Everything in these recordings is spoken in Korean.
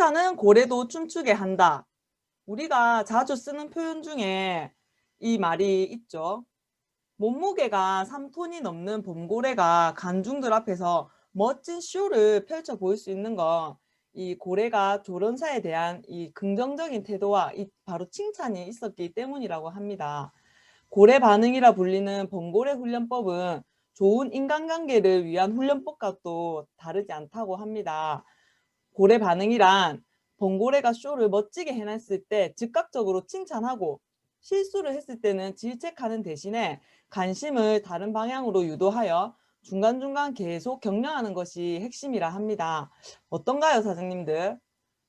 칭찬은 고래도 춤추게 한다. 우리가 자주 쓰는 표현 중에 이 말이 있죠. 몸무게가 3톤이 넘는 범고래가 간중들 앞에서 멋진 쇼를 펼쳐 보일 수 있는 건 이 고래가 조련사에 대한 이 긍정적인 태도와 이 바로 칭찬이 있었기 때문이라고 합니다. 고래 반응이라 불리는 범고래 훈련법은 좋은 인간관계를 위한 훈련법과 또 다르지 않다고 합니다. 고래 반응이란 범고래가 쇼를 멋지게 해냈을 때 즉각적으로 칭찬하고 실수를 했을 때는 질책하는 대신에 관심을 다른 방향으로 유도하여 중간중간 계속 격려하는 것이 핵심이라 합니다. 어떤가요, 사장님들?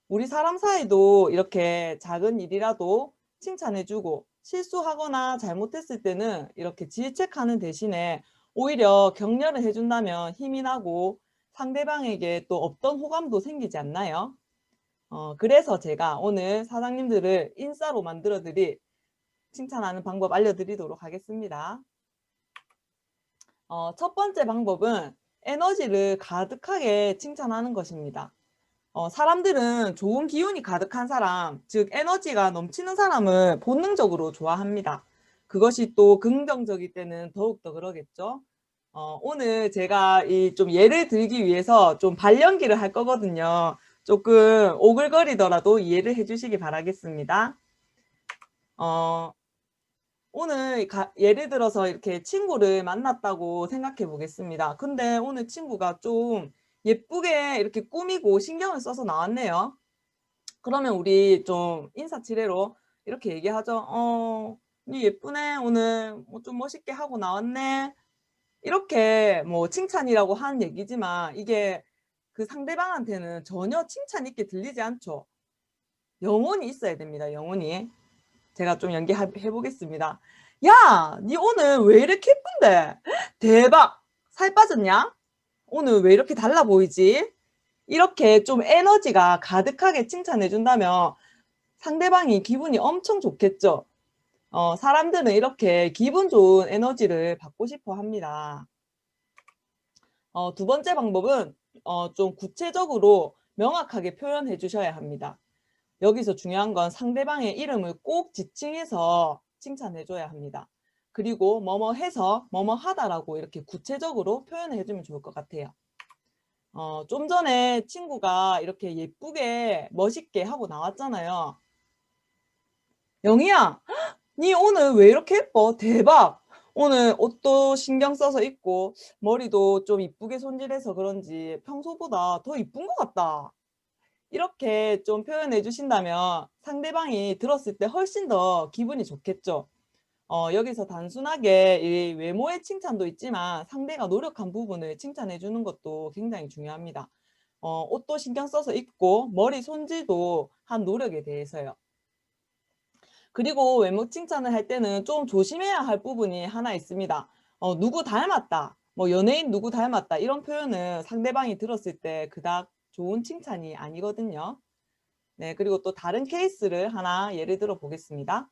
우리 사람 사이도 이렇게 작은 일이라도 칭찬해주고 실수하거나 잘못했을 때는 이렇게 질책하는 대신에 오히려 격려를 해준다면 힘이 나고 상대방에게 또 없던 호감도 생기지 않나요? 어, 그래서 제가 오늘 사장님들을 인싸로 만들어 드릴 칭찬하는 방법 알려드리도록 하겠습니다. 어, 첫 번째 방법은 에너지를 가득하게 칭찬하는 것입니다. 어, 사람들은 좋은 기운이 가득한 사람, 즉 에너지가 넘치는 사람을 본능적으로 좋아합니다. 그것이 또 긍정적일 때는 더욱더 그러겠죠. 어, 오늘 제가 이 좀 예를 들기 위해서 좀 발연기를 할 거거든요. 조금 오글거리더라도 이해를 해주시기 바라겠습니다. 어, 오늘 가- 예를 들어서 이렇게 친구를 만났다고 생각해 보겠습니다. 근데 오늘 친구가 좀 예쁘게 이렇게 꾸미고 신경을 써서 나왔네요. 그러면 우리 좀 인사치레로 이렇게 얘기하죠. 어, 니 예쁘네. 오늘 뭐 좀 멋있게 하고 나왔네. 이렇게 뭐 칭찬이라고 하는 얘기지만 이게 그 상대방한테는 전혀 칭찬 있게 들리지 않죠. 영혼이 있어야 됩니다. 영혼이. 제가 좀 연기해 보겠습니다. 야, 니 오늘 왜 이렇게 예쁜데? 대박! 살 빠졌냐? 오늘 왜 이렇게 달라 보이지? 이렇게 좀 에너지가 가득하게 칭찬해 준다면 상대방이 기분이 엄청 좋겠죠. 어, 사람들은 이렇게 기분 좋은 에너지를 받고 싶어 합니다. 어, 두 번째 방법은 어, 좀 구체적으로 명확하게 표현해 주셔야 합니다. 여기서 중요한 건 상대방의 이름을 꼭 지칭해서 칭찬해 줘야 합니다. 그리고 뭐뭐 해서 뭐뭐 하다라고 이렇게 구체적으로 표현해 주면 좋을 것 같아요. 어, 좀 전에 친구가 이렇게 예쁘게 멋있게 하고 나왔잖아요. 영희야, 니 오늘 왜 이렇게 예뻐? 대박! 오늘 옷도 신경 써서 입고 머리도 좀 이쁘게 손질해서 그런지 평소보다 더 이쁜 것 같다. 이렇게 좀 표현해 주신다면 상대방이 들었을 때 훨씬 더 기분이 좋겠죠. 어, 여기서 단순하게 이 외모의 칭찬도 있지만 상대가 노력한 부분을 칭찬해 주는 것도 굉장히 중요합니다. 어, 옷도 신경 써서 입고 머리 손질도 한 노력에 대해서요. 그리고 외모 칭찬을 할 때는 좀 조심해야 할 부분이 하나 있습니다. 어, 누구 닮았다, 뭐 연예인 누구 닮았다 이런 표현은 상대방이 들었을 때 그닥 좋은 칭찬이 아니거든요. 네, 그리고 또 다른 케이스를 하나 예를 들어 보겠습니다.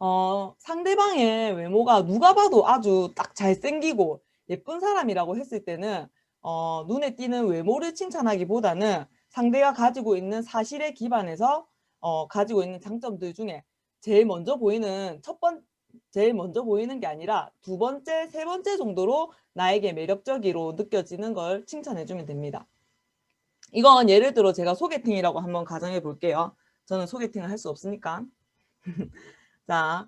어, 상대방의 외모가 누가 봐도 아주 딱 잘생기고 예쁜 사람이라고 했을 때는 어, 눈에 띄는 외모를 칭찬하기보다는 상대가 가지고 있는 사실에 기반해서 어, 가지고 있는 장점들 중에 제일 먼저 보이는 첫 번, 제일 먼저 보이는 게 아니라 두 번째, 세 번째 정도로 나에게 매력적이로 느껴지는 걸 칭찬해 주면 됩니다. 이건 예를 들어 제가 소개팅이라고 한번 가정해 볼게요. 저는 소개팅을 할 수 없으니까. 자,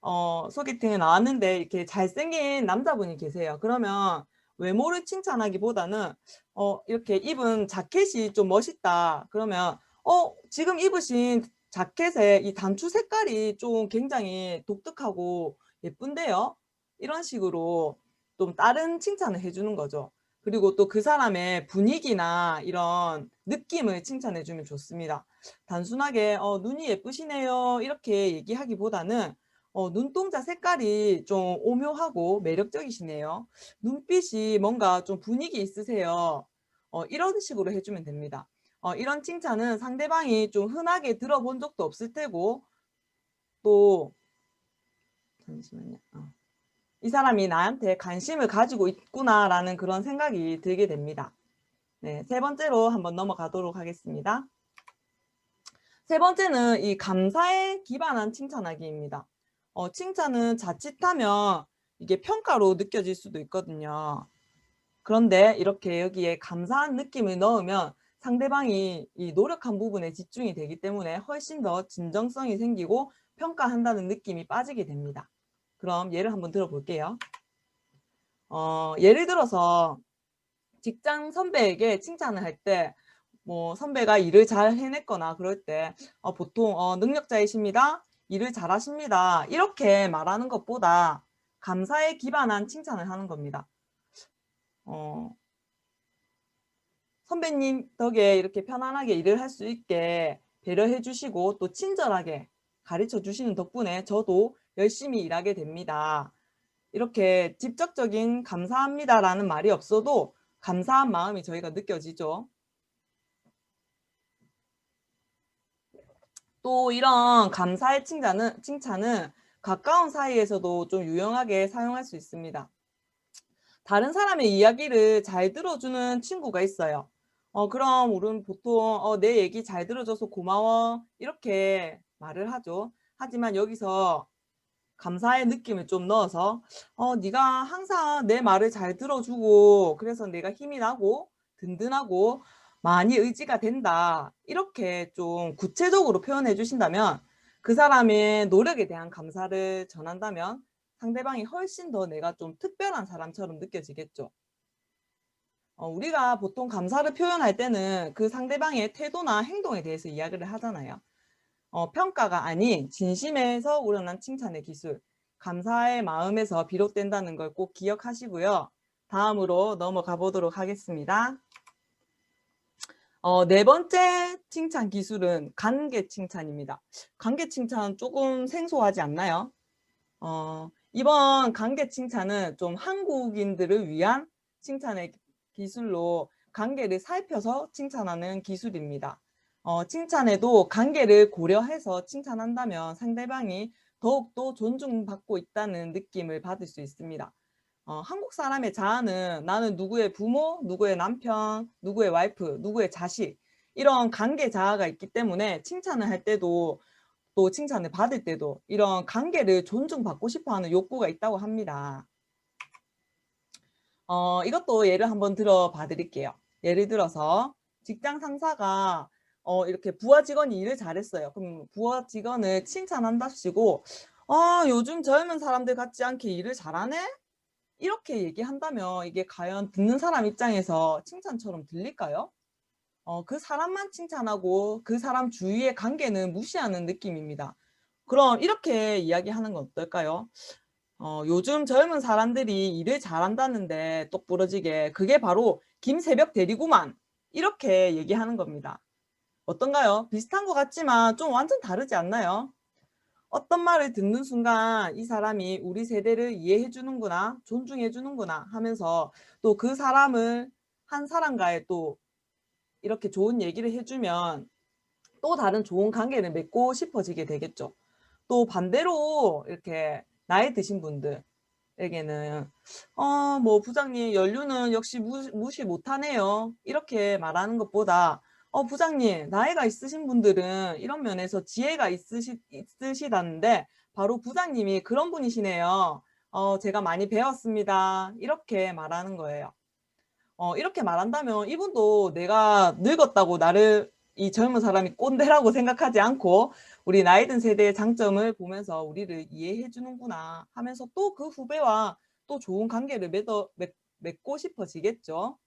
어, 소개팅에 나왔는데 이렇게 잘생긴 남자분이 계세요. 그러면 외모를 칭찬하기보다는 어, 이렇게 입은 자켓이 좀 멋있다. 그러면 어, 지금 입으신 자켓의 이 단추 색깔이 좀 굉장히 독특하고 예쁜데요. 이런 식으로 좀 다른 칭찬을 해주는 거죠. 그리고 또 그 사람의 분위기나 이런 느낌을 칭찬해 주면 좋습니다. 단순하게 어, 눈이 예쁘시네요 이렇게 얘기하기보다는 어, 눈동자 색깔이 좀 오묘하고 매력적이시네요. 눈빛이 뭔가 좀 분위기 있으세요. 어, 이런 식으로 해주면 됩니다. 어, 이런 칭찬은 상대방이 좀 흔하게 들어본 적도 없을 테고 또 잠시만요. 어. 이 사람이 나한테 관심을 가지고 있구나라는 그런 생각이 들게 됩니다. 네, 세 번째로 한번 넘어가도록 하겠습니다. 세 번째는 이 감사에 기반한 칭찬하기입니다. 어, 칭찬은 자칫하면 이게 평가로 느껴질 수도 있거든요. 그런데 이렇게 여기에 감사한 느낌을 넣으면 상대방이 이 노력한 부분에 집중이 되기 때문에 훨씬 더 진정성이 생기고 평가한다는 느낌이 빠지게 됩니다. 그럼 예를 한번 들어볼게요. 어, 예를 들어서 직장 선배에게 칭찬을 할 때, 뭐 선배가 일을 잘 해냈거나 그럴 때 어, 보통 어, 능력자이십니다. 일을 잘하십니다. 이렇게 말하는 것보다 감사에 기반한 칭찬을 하는 겁니다. 어, 선배님 덕에 이렇게 편안하게 일을 할 수 있게 배려해 주시고 또 친절하게 가르쳐 주시는 덕분에 저도 열심히 일하게 됩니다. 이렇게 직접적인 감사합니다라는 말이 없어도 감사한 마음이 저희가 느껴지죠. 또 이런 감사의 칭찬은, 칭찬은 가까운 사이에서도 좀 유용하게 사용할 수 있습니다. 다른 사람의 이야기를 잘 들어주는 친구가 있어요. 어, 그럼 우리는 보통 어, 내 얘기 잘 들어줘서 고마워 이렇게 말을 하죠. 하지만 여기서 감사의 느낌을 좀 넣어서 어, 네가 항상 내 말을 잘 들어주고 그래서 내가 힘이 나고 든든하고 많이 의지가 된다. 이렇게 좀 구체적으로 표현해 주신다면 그 사람의 노력에 대한 감사를 전한다면 상대방이 훨씬 더 내가 좀 특별한 사람처럼 느껴지겠죠. 어, 우리가 보통 감사를 표현할 때는 그 상대방의 태도나 행동에 대해서 이야기를 하잖아요. 어, 평가가 아닌 진심에서 우러난 칭찬의 기술, 감사의 마음에서 비롯된다는 걸 꼭 기억하시고요. 다음으로 넘어가 보도록 하겠습니다. 어, 네 번째 칭찬 기술은 관계 칭찬입니다. 관계 칭찬 조금 생소하지 않나요? 어, 이번 관계 칭찬은 좀 한국인들을 위한 칭찬의 기술로 관계를 살펴서 칭찬하는 기술입니다. 어, 칭찬에도 관계를 고려해서 칭찬한다면 상대방이 더욱더 존중받고 있다는 느낌을 받을 수 있습니다. 어, 한국 사람의 자아는 나는 누구의 부모, 누구의 남편, 누구의 와이프, 누구의 자식 이런 관계 자아가 있기 때문에 칭찬을 할 때도 또 칭찬을 받을 때도 이런 관계를 존중받고 싶어하는 욕구가 있다고 합니다. 어, 이것도 예를 한번 들어봐 드릴게요. 예를 들어서 직장 상사가 어, 이렇게 부하 직원이 일을 잘했어요. 그럼 부하 직원을 칭찬한답시고 아, 요즘 젊은 사람들 같지 않게 일을 잘하네? 이렇게 얘기한다면 이게 과연 듣는 사람 입장에서 칭찬처럼 들릴까요? 어, 그 사람만 칭찬하고 그 사람 주위의 관계는 무시하는 느낌입니다. 그럼 이렇게 이야기하는 건 어떨까요? 어, 요즘 젊은 사람들이 일을 잘한다는데 똑부러지게 그게 바로 김새벽 대리구만 이렇게 얘기하는 겁니다. 어떤가요? 비슷한 것 같지만 좀 완전 다르지 않나요? 어떤 말을 듣는 순간 이 사람이 우리 세대를 이해해 주는구나, 존중해 주는구나 하면서 또 그 사람을 한 사람과의 또 이렇게 좋은 얘기를 해주면 또 다른 좋은 관계를 맺고 싶어지게 되겠죠. 또 반대로 이렇게 나이 드신 분들에게는 어, 뭐 부장님 연륜은 역시 무시 못하네요. 이렇게 말하는 것보다 어, 부장님, 나이가 있으신 분들은 이런 면에서 지혜가 있으시, 있으시다는데 바로 부장님이 그런 분이시네요. 어, 제가 많이 배웠습니다. 이렇게 말하는 거예요. 어, 이렇게 말한다면 이분도 내가 늙었다고 나를 이 젊은 사람이 꼰대라고 생각하지 않고 우리 나이 든 세대의 장점을 보면서 우리를 이해해 주는구나 하면서 또 그 후배와 또 좋은 관계를 맺어, 맺, 맺고 싶어지겠죠.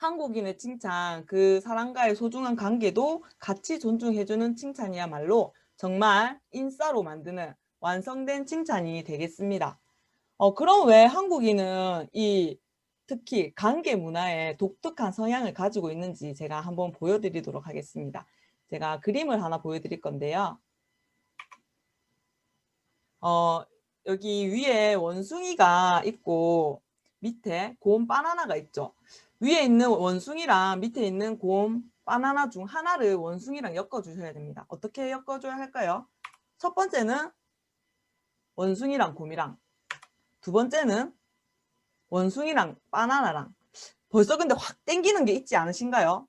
한국인의 칭찬, 그 사람과의 소중한 관계도 같이 존중해주는 칭찬이야말로 정말 인싸로 만드는 완성된 칭찬이 되겠습니다. 어, 그럼 왜 한국인은 이 특히 관계 문화에 독특한 성향을 가지고 있는지 제가 한번 보여드리도록 하겠습니다. 제가 그림을 하나 보여드릴 건데요. 어, 여기 위에 원숭이가 있고 밑에 곰 바나나가 있죠. 위에 있는 원숭이랑 밑에 있는 곰, 바나나 중 하나를 원숭이랑 엮어주셔야 됩니다. 어떻게 엮어줘야 할까요? 첫 번째는 원숭이랑 곰이랑 두 번째는 원숭이랑 바나나랑 벌써 근데 확 땡기는 게 있지 않으신가요?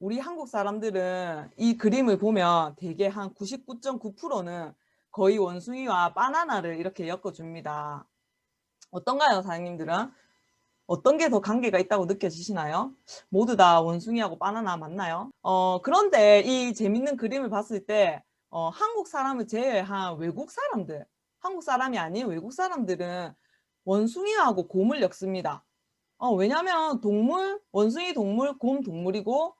우리 한국 사람들은 이 그림을 보면 대개 한 99.9%는 거의 원숭이와 바나나를 이렇게 엮어줍니다. 어떤가요, 사장님들은? 어떤 게 더 관계가 있다고 느껴지시나요? 모두 다 원숭이하고 바나나 맞나요? 어, 그런데 이 재밌는 그림을 봤을 때 어, 한국 사람을 제외한 외국 사람들, 한국 사람이 아닌 외국 사람들은 원숭이하고 곰을 엮습니다. 어, 왜냐면 동물, 원숭이 동물, 곰 동물이고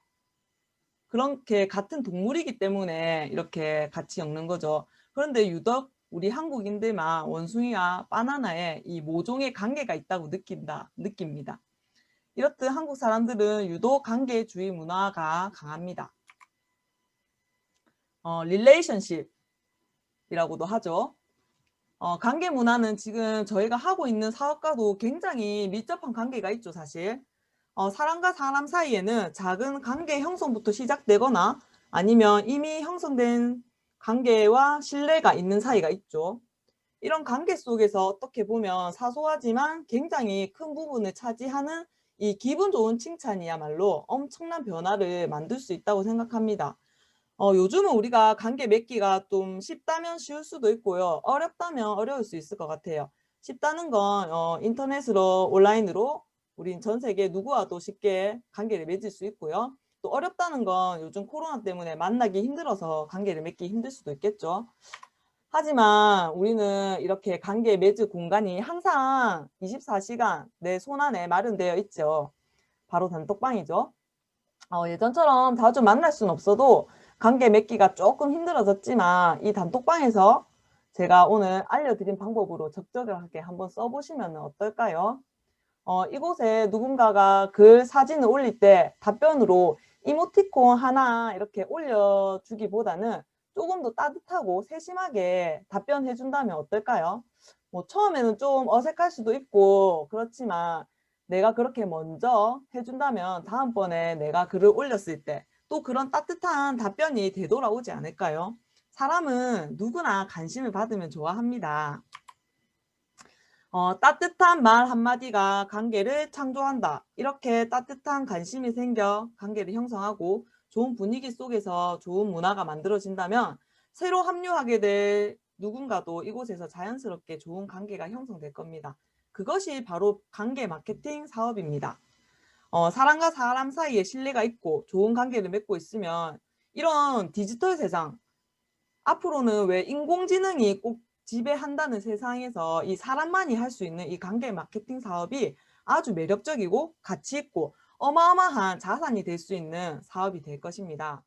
그렇게 같은 동물이기 때문에 이렇게 같이 엮는 거죠. 그런데 유독 우리 한국인들만 원숭이와 바나나에 이 모종의 관계가 있다고 느낀다, 느낍니다. 이렇듯 한국 사람들은 유독 관계주의 문화가 강합니다. 어, 릴레이션십이라고도 하죠. 어, 관계 문화는 지금 저희가 하고 있는 사업과도 굉장히 밀접한 관계가 있죠, 사실. 어, 사람과 사람 사이에는 작은 관계 형성부터 시작되거나 아니면 이미 형성된 관계와 신뢰가 있는 사이가 있죠. 이런 관계 속에서 어떻게 보면 사소하지만 굉장히 큰 부분을 차지하는 이 기분 좋은 칭찬이야말로 엄청난 변화를 만들 수 있다고 생각합니다. 어, 요즘은 우리가 관계 맺기가 좀 쉽다면 쉬울 수도 있고요. 어렵다면 어려울 수 있을 것 같아요. 쉽다는 건 어, 인터넷으로 온라인으로 우린 전 세계 누구와도 쉽게 관계를 맺을 수 있고요. 또 어렵다는 건 요즘 코로나 때문에 만나기 힘들어서 관계를 맺기 힘들 수도 있겠죠. 하지만 우리는 이렇게 관계 맺을 공간이 항상 24시간 내 손안에 마련되어 있죠. 바로 단톡방이죠. 어, 예전처럼 자주 만날 수는 없어도 관계 맺기가 조금 힘들어졌지만 이 단톡방에서 제가 오늘 알려드린 방법으로 적절하게 한번 써보시면 어떨까요? 어, 이곳에 누군가가 글 사진을 올릴 때 답변으로 이모티콘 하나 이렇게 올려주기보다는 조금 더 따뜻하고 세심하게 답변해 준다면 어떨까요? 뭐 처음에는 좀 어색할 수도 있고 그렇지만 내가 그렇게 먼저 해준다면 다음번에 내가 글을 올렸을 때 또 그런 따뜻한 답변이 되돌아오지 않을까요? 사람은 누구나 관심을 받으면 좋아합니다. 어, 따뜻한 말 한마디가 관계를 창조한다. 이렇게 따뜻한 관심이 생겨 관계를 형성하고 좋은 분위기 속에서 좋은 문화가 만들어진다면 새로 합류하게 될 누군가도 이곳에서 자연스럽게 좋은 관계가 형성될 겁니다. 그것이 바로 관계 마케팅 사업입니다. 어, 사람과 사람 사이에 신뢰가 있고 좋은 관계를 맺고 있으면 이런 디지털 세상 앞으로는 왜 인공지능이 꼭 지배한다는 세상에서 이 사람만이 할 수 있는 이 관계 마케팅 사업이 아주 매력적이고 가치 있고 어마어마한 자산이 될 수 있는 사업이 될 것입니다.